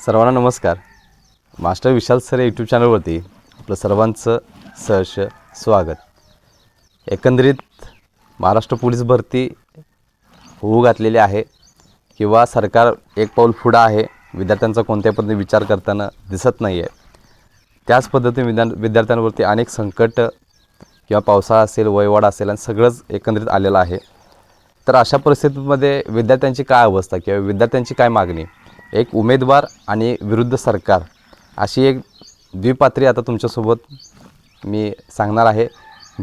सर्वांना नमस्कार. मास्टर विशाल sir YouTube चॅनलवरती आपलं सर्वांचं सहर्ष स्वागत. एकंदरीत महाराष्ट्र पोलीस भरती होऊ घातलेली आहे किंवा सरकार एक पाऊल पुढं आहे विद्यार्थ्यांचा कोणत्या पद्धतीने विचार करताना दिसत नाही आहे त्याच पद्धतीने विद्या विद्यार्थ्यांवरती अनेक संकट किंवा पावसाळा असेल वयवाड असेल आणि सगळंच एकंदरीत आलेलं आहे. तर अशा परिस्थितीमध्ये विद्यार्थ्यांची काय अवस्था किंवा विद्यार्थ्यांची काय मागणी? एक उमेदवार आणि विरुद्ध सरकार अशी एक द्विपात्री आता तुमच्यासोबत मी सांगणार आहे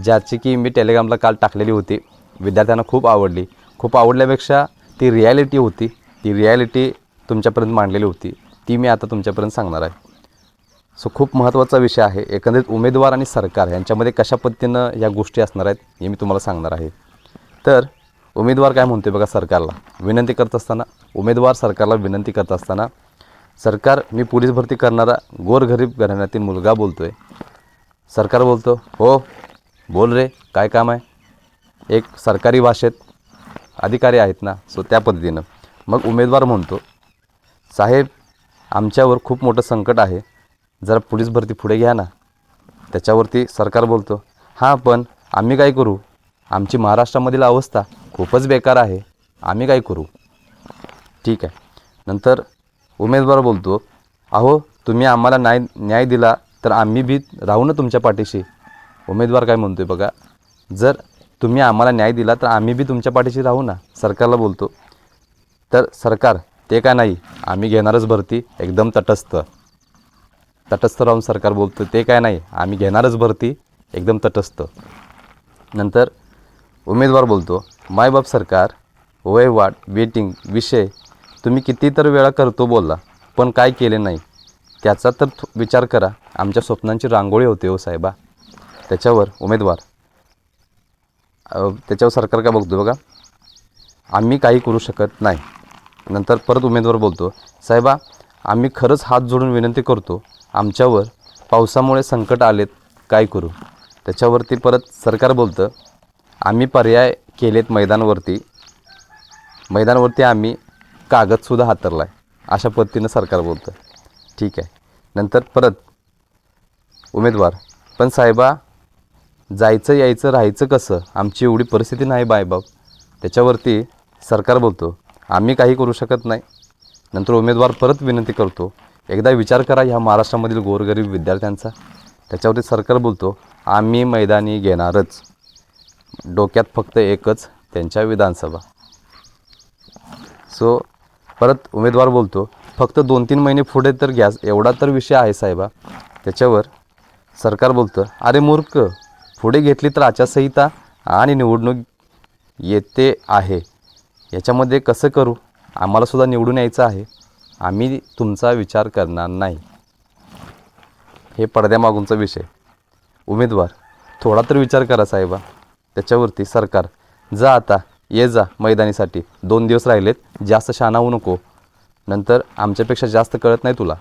ज्याची की मी टेलिग्रामला काल टाकलेली होती. विद्यार्थ्यांना खूप आवडली. खूप आवडल्यापेक्षा ती रियालिटी होती. ती रियालिटी तुमच्यापर्यंत मांडलेली होती. ती मी आता तुमच्यापर्यंत सांगणार आहे. सो खूप महत्त्वाचा विषय आहे. एकंदरीत उमेदवार आणि सरकार यांच्यामध्ये कशा पद्धतीनं या गोष्टी असणार आहेत हे मी तुम्हाला सांगणार आहे. तर उमेदवार काय म्हणतोय बघा सरकारला? विनंती करत असताना उमेदवार सरकारला विनंती करत असताना सरकार मी पोलीस भरती करणारा गोरगरीब घराण्यातील मुलगा बोलतो आहे सरकार बोलतो हो बोल रे काय काम आहे? एक सरकारी भाषेत अधिकारी आहेत ना सो त्या पद्धतीनं. मग उमेदवार म्हणतो साहेब आमच्यावर खूप मोठं संकट आहे. जरा पोलीस भरती पुढे घ्या ना. त्याच्यावरती सरकार बोलतो हां पण आम्ही काय करू? आमची महाराष्ट्रामधील अवस्था खूपच बेकार आहे. आम्ही काय करू? ठीक आहे. नंतर उमेदवार बोलतो अहो तुम्ही आम्हाला न्याय न्याय दिला तर आम्ही बी राहू ना तुमच्या पाठीशी. उमेदवार काय म्हणतो आहे बघा जर तुम्ही आम्हाला न्याय दिला तर आम्ही बी तुमच्या पाठीशी राहू ना सरकारला बोलतो. तर सरकार ते काय नाही आम्ही घेणारच भरती एकदम तटस्थ. तटस्थ राहून सरकार बोलतं ते काय नाही आम्ही घेणारच भरती एकदम तटस्थ. नंतर उमेदवार बोलतो मायबाप सरकार वयवाट वेटिंग विषय तुम्ही किती तर वेळा करतो बोलला पण काय केले नाही. त्याचा तर विचार करा आमच्या स्वप्नांची रांगोळी होते हो साहेबा. त्याच्यावर उमेदवार त्याच्यावर सरकार काय बघतो बघा. आम्ही काही करू शकत नाही. नंतर परत उमेदवार बोलतो साहेबा आम्ही खरंच हात जोडून विनंती करतो आमच्यावर पावसामुळे संकट आलेत काय करू? त्याच्यावरती परत सरकार बोलतं आम्ही पर्याय केलेत मैदानावरती. मैदानावरती आम्ही कागदसुद्धा हातरला आहे अशा पद्धतीनं सरकार बोलतं ठीक आहे. नंतर परत उमेदवार. पण साहेबा जायचं यायचं राहायचं कसं? आमची एवढी परिस्थिती नाही बायबाब त्याच्यावरती सरकार बोलतो. आम्ही काही करू शकत नाही. नंतर उमेदवार परत विनंती करतो. एकदा विचार करा ह्या महाराष्ट्रामधील गोरगरीब विद्यार्थ्यांचा. त्याच्यावरती सरकार बोलतो आम्ही मैदानी घेणारच. डोक्यात फक्त एकच त्यांच्या विधानसभा. सो परत उमेदवार बोलतो फक्त दोन तीन महिने पुढे तर गॅस एवढा तर विषय आहे साहेबा. त्याच्यावर सरकार बोलतं अरे मूर्ख पुढे घेतली तर आचारसंहिता आणि निवडणूक येते आहे. याच्यामध्ये कसं करू? आम्हालासुद्धा निवडून यायचं आहे. आम्ही तुमचा विचार करणार नाही. हे पडद्यामागूनचा विषय. उमेदवार थोडा तर विचार करा साहेबा. त्याच्यावरती सरकार. जा आता ये जा मैदानीसाठी. दोन दिवस राहिलेत जास्त शाना होऊ नको. नंतर आमच्यापेक्षा जास्त कळत नाही तुला.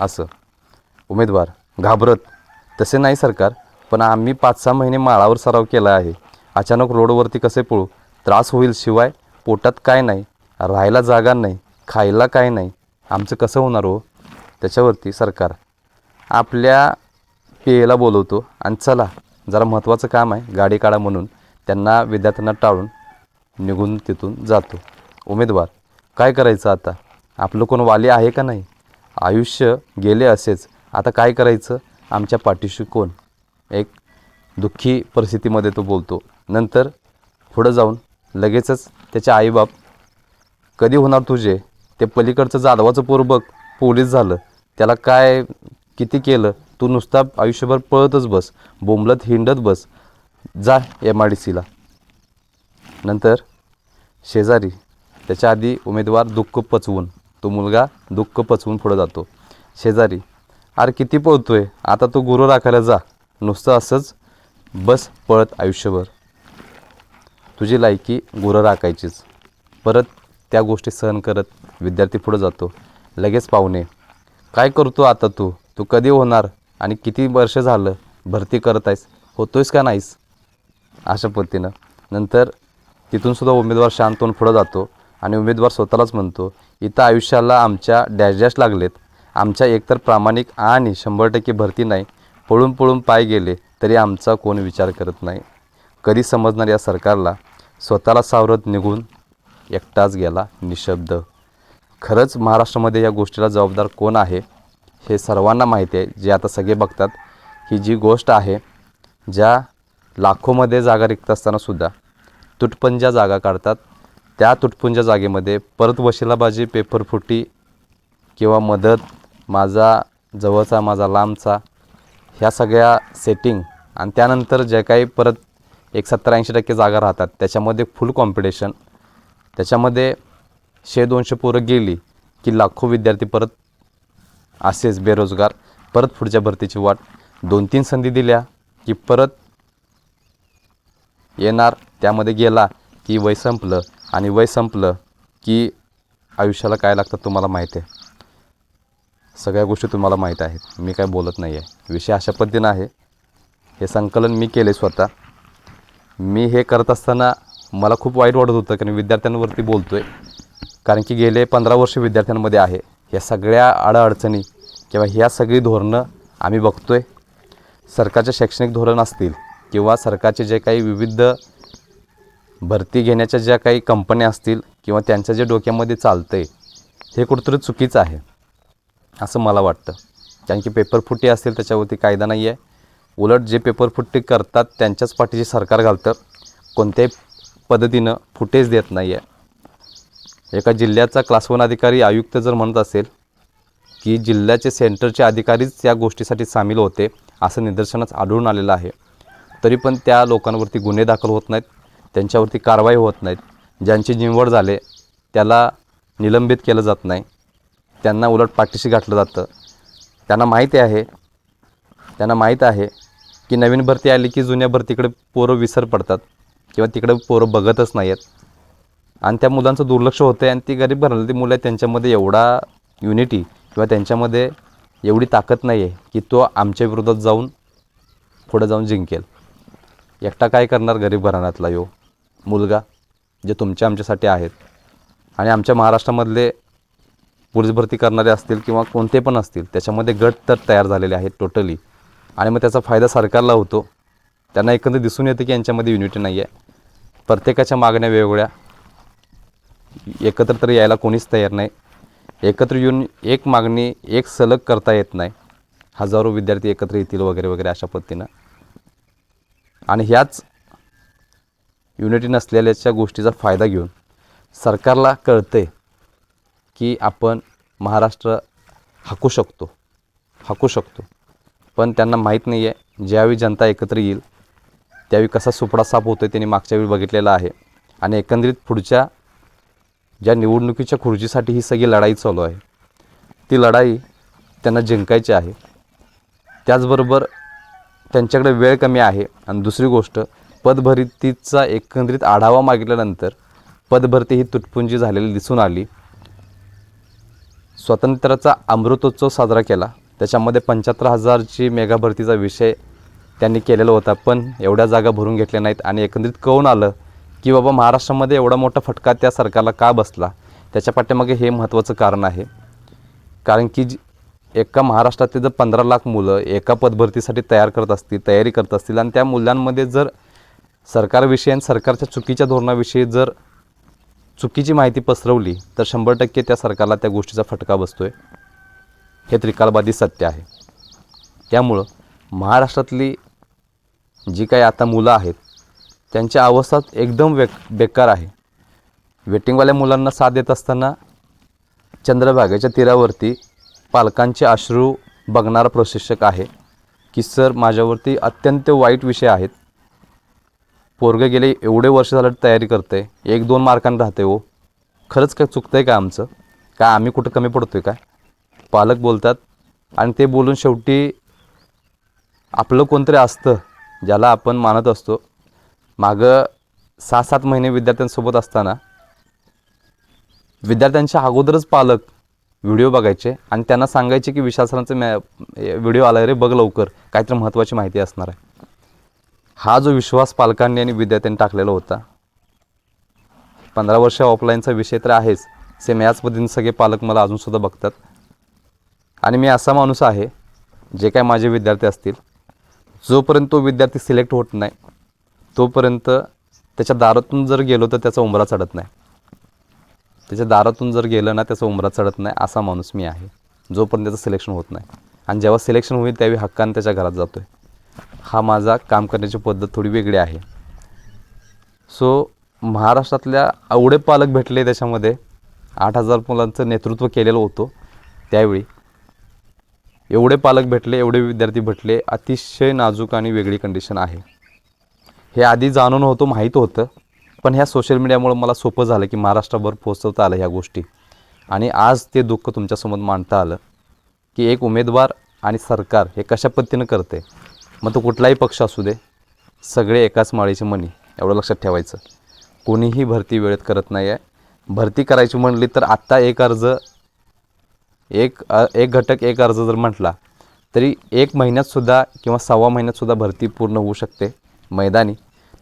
असं. उमेदवार घाबरत. तसे नाही सरकार पण आम्ही पाच सहा महिने माळावर सराव केला आहे. अचानक रोडवरती कसे पळू? त्रास होईल शिवाय पोटात काय नाही. राहायला जागा नाही खायला काय नाही. आमचं कसं होणार हो? त्याच्यावरती सरकार. आपल्या पेयला बोलवतो. आणि चला. जरा महत्त्वाचं काम आहे गाडी काढा म्हणून त्यांना विद्यार्थ्यांना टाळून निघून तिथून जातो. उमेदवार काय करायचं आता? आपलं कोण वाली आहे का नाही? आयुष्य गेले असेच आता काय करायचं? आमच्या पाठीशी कोण? एक दुःखी परिस्थितीमध्ये तो बोलतो. नंतर पुढं जाऊन लगेचच त्याचे आईबाप कधी होणार तुझे? ते पलीकडचं जाधवाचं पोर बघ पोलीस झालं. त्याला काय किती केलं? तू नुसता आयुष्यभर पळतच बस बोंबलत हिंडत बस. जा एम आय डी सीला नंतर शेजारी त्याच्या आधी उमेदवार दुःख पचवून तो मुलगा दुःख पचवून पुढं जातो. शेजारी अरे किती पळतोय? आता तू गुरु राखायला जा. नुसतं असंच बस पळत आयुष्यभर. तुझी लायकी गुरं राखायचीच. परत त्या गोष्टी सहन करत विद्यार्थी पुढं जातो. लगेच पाहुणे काय करतो आता तू? तू कधी होणार? आणि किती वर्ष झालं भरती करत आहेस? होतोयस का नाहीस? अशा पद्धतीनं. नंतर तिथूनसुद्धा उमेदवार शांत होऊन पुढं जातो आणि उमेदवार स्वतःलाच म्हणतो इथं आयुष्याला आमच्या डॅश डॅश लागलेत. आमच्या एकतर प्रामाणिक आणि शंभर टक्के भरती नाही पळून पळून पाय गेले तरी आमचा कोण विचार करत नाही. कधी समजणार या सरकारला? स्वतःला सावरत निघून एकटाच गेला निशब्द. खरंच महाराष्ट्रामध्ये या गोष्टीला जबाबदार कोण आहे? हे सर्वांना माहिती आहे जे आता सगळे बघतात ही जी गोष्ट आहे ज्या लाखोमध्ये जागा रिक्त असतानासुद्धा तुटपुंज्या जागा काढतात त्या तुटपुंज्या जागेमध्ये परत वशिलाबाजी पेपरफुटी किंवा मदत माझा जवळचा माझा लांबचा ह्या सगळ्या सेटिंग आणि त्यानंतर जे काही परत एक सत्तर ऐंशी टक्के जागा राहतात त्याच्यामध्ये फुल कॉम्पिटिशन त्याच्यामध्ये शे दोनशे पोरं गेली की लाखो विद्यार्थी परत असेच बेरोजगार परत पुढच्या भरतीची वाट दोन तीन संधी दिल्या की परत येणार. त्यामध्ये गेला की वय संपलं आणि वय संपलं की आयुष्याला काय लागतं तुम्हाला माहीत आहे. सगळ्या गोष्टी तुम्हाला माहीत आहेत. मी काय बोलत नाही आहे विषय अशा पद्धतीनं आहे. हे संकलन मी केले स्वतः. मी हे करत असताना मला खूप वाईट वाटत होतं कारण विद्यार्थ्यांवरती बोलतो आहे कारण की गेले पंधरा वर्ष विद्यार्थ्यांमध्ये आहे. या सगळ्या अडअडचणी किंवा ह्या सगळी धोरणं आम्ही बघतो आहे सरकारचे शैक्षणिक धोरण असतील किंवा सरकारचे जे काही विविध भरती घेण्याच्या ज्या काही कंपन्या असतील किंवा त्यांच्या जे डोक्यामध्ये चालतं आहे हे कुठंतरी चुकीचं आहे असं मला वाटतं. कारण की पेपरफुटी असतील त्याच्यावरती कायदा नाही आहे उलट जे पेपरफुटी करतात त्यांच्याच पाठीचे सरकार घालतं. कोणत्याही पद्धतीनं फुटेज देत नाही आहे एका जिल्ह्याचा क्लास वन अधिकारी आयुक्त जर म्हणत असेल की जिल्ह्याचे सेंटरचे अधिकारीच या गोष्टीसाठी सामील होते असं निदर्शनास आढळून आलेलं आहे. तरी पण त्या लोकांवरती गुन्हे दाखल होत नाहीत त्यांच्यावरती कारवाई होत नाहीत. ज्यांची निवड झाले त्याला निलंबित केलं जात नाही. त्यांना उलट पाठीशी गाठलं जातं. त्यांना माहिती आहे त्यांना माहीत आहे की नवीन भरती आली की जुन्या भरतीकडे पोरं विसर पडतात किंवा तिकडे पोरं बघतच नाही आहेत आणि त्या मुलांचं दुर्लक्ष होतं आहे आणि ती गरीब भरलेली मुलं त्यांच्यामध्ये एवढा युनिटी किंवा त्यांच्यामध्ये एवढी ताकद नाही आहे की तो आमच्या विरोधात जाऊन पुढं जाऊन जिंकेल. एकटा काय करणार गरीब घराण्यातला यो? मुलगा जे तुमच्या आमच्यासाठी आहेत. आणि आमच्या महाराष्ट्रामधले पोलीस भरती करणारे असतील किंवा कोणते पण असतील त्याच्यामध्ये गट तर तयार झालेले आहेत टोटली आणि मग त्याचा फायदा सरकारला होतो. त्यांना एकंदर दिसून येतं की यांच्यामध्ये युनिटी नाही आहे प्रत्येकाच्या मागण्या वेगवेगळ्या. एकत्र तर यायला कोणीच तयार नाही. एकत्र येऊन एक मागणी एक सलग करता येत नाही. हजारो विद्यार्थी एकत्र येतील वगैरे वगैरे अशा पद्धतीनं. आणि ह्याच युनिटी नसलेल्याच्या गोष्टीचा फायदा घेऊन सरकारला कळते की आपण महाराष्ट्र हाकू शकतो हाकू शकतो. पण त्यांना माहीत नाही आहे ज्यावेळी जनता एकत्र येईल त्यावेळी कसा सुपडा साफ होतो आहे त्यांनी मागच्या वेळी बघितलेला आहे. आणि एकंदरीत पुढच्या ज्या निवडणुकीच्या खुर्चीसाठी ही सगळी लढाई चालू आहे ती लढाई त्यांना जिंकायची आहे. त्याचबरोबर त्यांच्याकडे वेळ कमी आहे. आणि दुसरी गोष्ट पदभरतीचा एकंदरीत आढावा मागितल्यानंतर पदभरती ही तुटपुंजी झालेली दिसून आली. स्वातंत्र्याचा अमृतोत्सव साजरा केला. त्याच्यामध्ये पंच्याहत्तर हजारची मेगाभरतीचा विषय त्यांनी केलेला होता पण एवढ्या जागा भरून घेतल्या नाहीत आणि एकंदरीत कळून आलं? की बाबा महाराष्ट्रामध्ये एवढा मोठा फटका त्या सरकारला का बसला? त्याच्या पाठीमागे हे महत्त्वाचं कारण आहे. कारण की जी एका महाराष्ट्रातले जर पंधरा लाख मुलं एका पदभरतीसाठी तयार करत असतील तयारी करत असतील आणि त्या मुलांमध्ये जर सरकारविषयी आणि सरकारच्या चुकीच्या धोरणाविषयी जर चुकीची माहिती पसरवली तर शंभर टक्के त्या सरकारला त्या गोष्टीचा फटका बसतो आहे हे त्रिकालबाधी सत्य आहे. त्यामुळं महाराष्ट्रातली जी काही आता मुलं आहेत त्यांच्या अवस्था एकदम वे बेकार आहे. वेटिंगवाल्या मुलांना साथ देत असताना चंद्रभागेच्या तीरावरती पालकांचे अश्रू बघणारा प्रशिक्षक आहे की सर माझ्यावरती अत्यंत वाईट विषय आहेत. पोरगे गेले एवढे वर्ष झालं तयारी करते एक दोन मार्कांनी राहते हो. खरंच काय चुकतं आहे का आमचं? काय आम्ही कुठं कमी पडतो आहे काय? पालक बोलतात आणि ते बोलून शेवटी आपलं कोणतरी असतं ज्याला आपण मानत असतो. मागं सहा सात महिने विद्यार्थ्यांसोबत असताना विद्यार्थ्यांच्या अगोदरच पालक व्हिडिओ बघायचे आणि त्यांना सांगायचे की विशाल सरांचं मॅ व्हिडिओ आला रे बघ लवकर. काहीतरी महत्त्वाची माहिती असणार आहे. हा जो विश्वास पालकांनी आणि विद्यार्थ्यांनी टाकलेला होता पंधरा वर्ष ऑफलाईनचा विषय तर आहेच. सेम याच पद्धतीने सगळे पालक मला अजूनसुद्धा बघतात. आणि मी असा माणूस आहे जे काय माझे विद्यार्थी असतील जोपर्यंत तो विद्यार्थी सिलेक्ट होत नाही तोपर्यंत त्याच्या दारातून जर गेलो तर त्याचा उंबरा चढत नाही. त्याच्या दारातून जर गेलं ना त्याचा उंबरा चढत नाही असा माणूस मी आहे. जोपर्यंत त्याचं सिलेक्शन होत नाही. आणि जेव्हा सिलेक्शन होईल त्यावेळी हक्कान त्याच्या घरात जातो आहे हा माझा काम करण्याची पद्धत थोडी वेगळी आहे. सो महाराष्ट्रातल्या एवढे पालक भेटले त्याच्यामध्ये. आठ हजार मुलांचं नेतृत्व केलेलं होतं त्यावेळी. एवढे पालक भेटले एवढे विद्यार्थी भेटले अतिशय नाजूक आणि वेगळी कंडिशन आहे. हे आधी जाणून होतं माहीत होतं. पण ह्या सोशल मीडियामुळं मला सोपं झालं की महाराष्ट्राभर पोचवता आलं ह्या गोष्टी. आणि आज ते दुःख तुमच्यासमोर मांडता आलं की एक उमेदवार आणि सरकार हे कशा पद्धतीनं करते मग तो कुठलाही पक्ष असू दे सगळे एकाच माळीचे मनी एवढं लक्षात ठेवायचं. कोणीही भरती वेळेत करत नाही आहे भरती करायची म्हणली तर आत्ता एक अर्ज एक एक घटक एक अर्ज जर म्हटला तरी एक महिन्यातसुद्धा किंवा सव्वा महिन्यातसुद्धा भरती पूर्ण होऊ शकते. मैदानी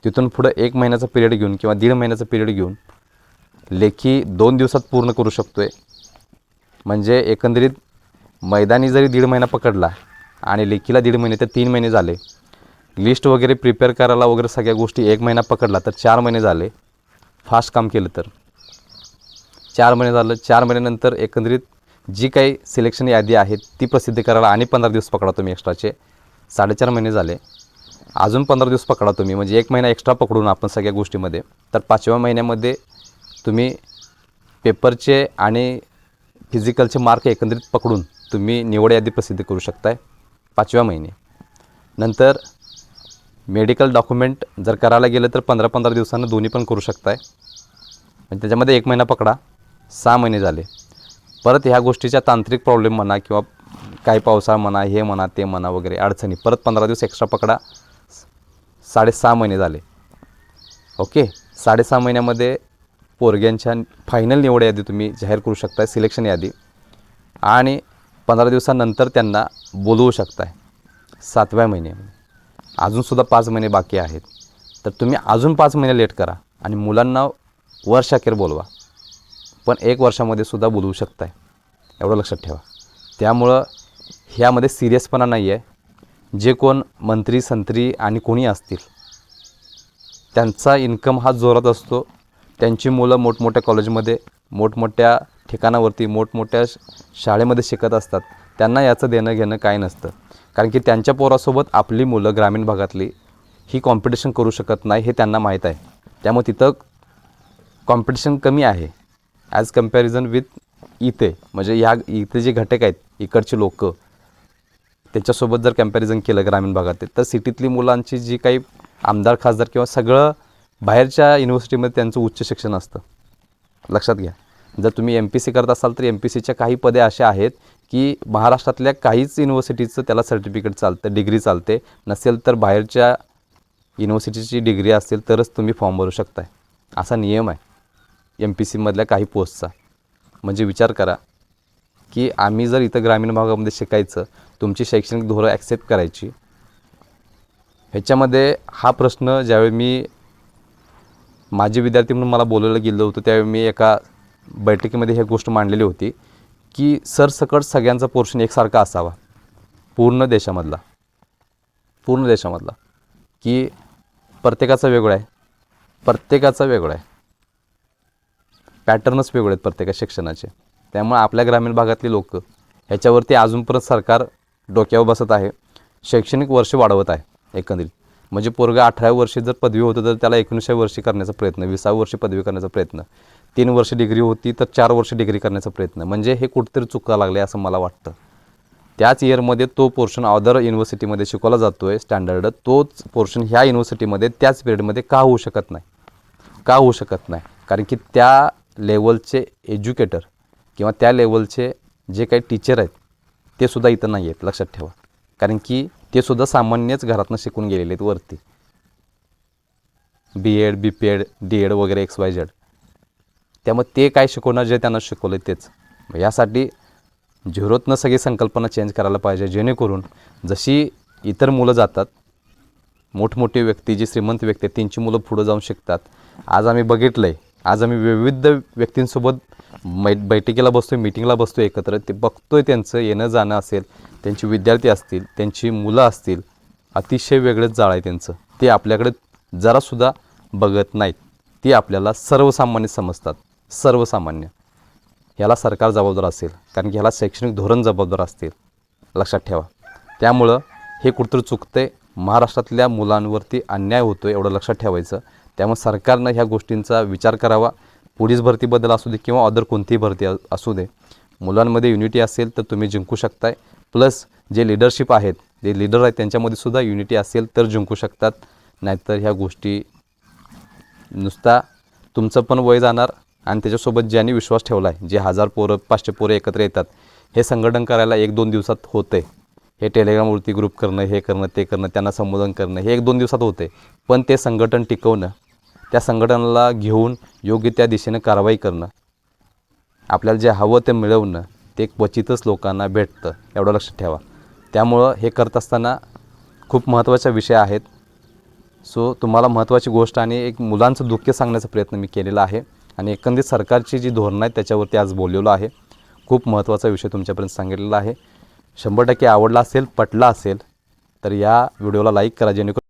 तिथून पुढं एक महिन्याचा पिरियड घेऊन किंवा दीड महिन्याचा पिरियड घेऊन लेखी दोन दिवसात पूर्ण करू शकतो आहे म्हणजे एकंदरीत मैदानी जरी दीड महिना पकडला आणि लेखीला दीड महिने तर तीन महिने झाले लिस्ट वगैरे प्रिपेअर करायला वगैरे सगळ्या गोष्टी एक महिना पकडला तर चार महिने झाले फास्ट काम केलं तर. चार महिने झालं चार महिन्यानंतर एकंदरीत जी काही सिलेक्शन यादी आहे ती प्रसिद्ध करायला आणि पंधरा दिवस पकडा तुम्ही एक्स्ट्राचे साडेचार महिने झाले. अजून पंधरा दिवस पकडा तुम्ही. म्हणजे एक महिना एक्स्ट्रा पकडून आपण सगळ्या गोष्टीमध्ये. तर पाचव्या महिन्यामध्ये तुम्ही पेपरचे आणि फिजिकलचे मार्क एकंदरीत पकडून तुम्ही निवड यादी प्रसिद्ध करू शकताय. पाचव्या महिने. नंतर मेडिकल डॉक्युमेंट जर करायला गेलं तर पंधरा पंधरा दिवसांना दोन्ही पण करू शकताय. म्हणजे त्याच्यामध्ये एक महिना पकडा. सहा महिने झाले. परत ह्या गोष्टीच्या तांत्रिक प्रॉब्लेम म्हणा किंवा काही पावसाळा म्हणा हे म्हणा ते म्हणा वगैरे अडचणी परत पंधरा दिवस एक्स्ट्रा पकडा. साडेसहा महिने झाले. ओके साडेसहा महिन्यामध्ये पोरग्यांच्या फायनल निवड यादी तुम्ही जाहीर करू शकताय सिलेक्शन यादी. आणि पंधरा दिवसानंतर त्यांना बोलवू शकताय. सातव्या महिन्यामध्ये अजूनसुद्धा पाच महिने बाकी आहेत. तर तुम्ही अजून पाच महिने लेट करा आणि मुलांना वर्षाखेर बोलवा. पण एक वर्षामध्ये सुद्धा बोलवू शकताय. एवढं लक्षात ठेवा. त्यामुळं ह्यामध्ये सिरियसपणा नाही आहे जे कोण मंत्री संत्री आणि कोणी असतील. त्यांचा इन्कम हा जोरात असतो. त्यांची मुलं मोठमोठ्या कॉलेजमध्ये मोठमोठ्या ठिकाणावरती मोठमोठ्या श- शाळेमध्ये शिकत असतात. त्यांना याचं देणं घेणं काय नसतं. कारण की त्यांच्या पोरासोबत आपली मुलं ग्रामीण भागातली ही कॉम्पिटिशन करू शकत नाही हे त्यांना माहीत आहे. त्यामुळे तिथं कॉम्पिटिशन कमी आहे. ॲज कंपॅरिझन विथ इथे म्हणजे ह्या इथे जे घटक आहेत इकडचे लोक त्याच्यासोबत जर कंपॅरिझन केलं ग्रामीण भागात तर सिटीतली मुलांची जी काही आमदार खासदार किंवा सगळं बाहेरच्या युनिव्हर्सिटीमध्ये त्यांचं उच्च शिक्षण असतं. लक्षात घ्या. जर तुम्ही एम पी सी करत असाल तर एम पी सीच्या काही पदे असे आहेत की महाराष्ट्रातल्या काहीच युनिव्हर्सिटीचं त्याला सर्टिफिकेट चालतं डिग्री चालते. नसेल तर बाहेरच्या युनिव्हर्सिटीची डिग्री असेल तरच तुम्ही फॉर्म भरू शकताय. असा नियम आहे एम पी सीमधल्या काही पोस्टचा म्हणजे विचार करा. की आम्ही जर इथं ग्रामीण भागामध्ये शिकायचं तुमची शैक्षणिक धोरण ॲक्सेप्ट करायची ह्याच्यामध्ये हा प्रश्न ज्यावेळी मी माझे विद्यार्थी म्हणून मला बोलवलं गेलं होतं त्यावेळी मी एका बैठकीमध्ये ही गोष्ट मांडलेली होती की सरसकट सगळ्यांचा पोर्शन एकसारखा असावा. पूर्ण देशामधला. पूर्ण देशामधला. की प्रत्येकाचा वेगळा आहे. प्रत्येकाचा वेगळा आहे. पॅटर्नच वेगळे आहेत प्रत्येका शिक्षणाचे. त्यामुळे आपल्या ग्रामीण भागातली लोक ह्याच्यावरती अजून परत सरकार डोक्यावर बसत आहे. शैक्षणिक वर्ष वाढवत आहे एकंदरीत. म्हणजे पोरगा अठराव्या वर्षी जर पदवी होतं तर त्याला एकोणीसाव्या वर्षी करण्याचा प्रयत्न विसाव्या वर्षी पदवी करण्याचा प्रयत्न तीन वर्ष डिग्री होती तर चार वर्ष डिग्री करण्याचा प्रयत्न. म्हणजे हे कुठेतरी चुका लागले असं मला वाटतं. त्याच इयरमध्ये तो पोर्शन अदर युनिव्हर्सिटीमध्ये शिकवला जातो आहे स्टँडर्ड. तोच पोर्शन ह्या युनिव्हर्सिटीमध्ये त्याच पिरियडमध्ये का होऊ शकत नाही? का होऊ शकत नाही? कारण की त्या लेवलचे एज्युकेटर किंवा त्या लेवलचे जे काही टीचर आहेत ते सुद्धा इथं नाही आहेत लक्षात ठेवा. कारण की ते सुद्धा सामान्यच घरातनं शिकून गेलेले आहेत वरती. B Ed B P Ed D Ed वगैरे एक्स वाय झेड त्यामुळे ते काय शिकवणार जे त्यांना शिकवलं तेच. मग यासाठी झिरोतनं सगळी संकल्पना चेंज करायला पाहिजे जेणेकरून जशी इतर मुलं जातात मोठमोठी व्यक्ती जी श्रीमंत व्यक्ती आहेत त्यांची मुलं पुढं जाऊन शिकतात. आज आम्ही बघितलं आहे आज आम्ही विविध व्यक्तींसोबत मै बैठकीला बसतोय मिटिंगला बसतोय एकत्र. ते बघतोय त्यांचं येणं जाणं असेल त्यांची विद्यार्थी असतील त्यांची मुलं असतील अतिशय वेगळंच जाळ आहे त्यांचं. ते आपल्याकडे जरासुद्धा बघत नाहीत. ती आपल्याला सर्वसामान्य समजतात. सर्वसामान्य. ह्याला सरकार जबाबदार असेल. कारण की ह्याला शैक्षणिक धोरण जबाबदार असतील. लक्षात ठेवा. त्यामुळं हे कुठंतरी चुकतंय. महाराष्ट्रातल्या मुलांवरती अन्याय होतो एवढं लक्षात ठेवायचं. त्यामुळे सरकारनं ह्या गोष्टींचा विचार करावा. पोलीस भरतीबद्दल असू दे किंवा अदर कोणतीही भरती असू दे मुलांमध्ये युनिटी असेल तर तुम्ही जिंकू शकताय. प्लस जे लिडरशिप आहेत जे लिडर आहेत त्यांच्यामध्ये सुद्धा युनिटी असेल तर जिंकू शकतात. नाहीतर ह्या गोष्टी नुसता तुमचं पण वय जाणार आणि त्याच्यासोबत ज्यांनी विश्वास ठेवला आहे जे हजार पोरं पाचशे पोरं एकत्र येतात हे संघटन करायला एक दोन दिवसात होते हे टेलिग्रामवरती ग्रुप करणं हे करणं ते करणं त्यांना संबोधन करणं हे एक दोन दिवसात होते पण ते संघटन टिकवणं त्या संघटनाला घेऊन योग्य त्या दिशेनं कारवाई करणं. आपल्याला जे हवं ते मिळवणं ते क्वचितच लोकांना भेटतं एवढं लक्षात ठेवा. त्यामुळं हे करत असताना खूप महत्त्वाचा विषय आहेत. सो तुम्हाला महत्त्वाची गोष्ट आणि एक मुलांचं दुःख सांगण्याचा प्रयत्न मी केलेला आहे. आणि एकंदरीत सरकारची जी धोरणं आहेत त्याच्यावरती आज बोललेलो आहे. खूप महत्त्वाचा विषय तुमच्यापर्यंत सांगितलेला आहे. शंभर टक्के आवडला असेल पटला असेल तर या व्हिडिओला लाईक करा जेणेकरून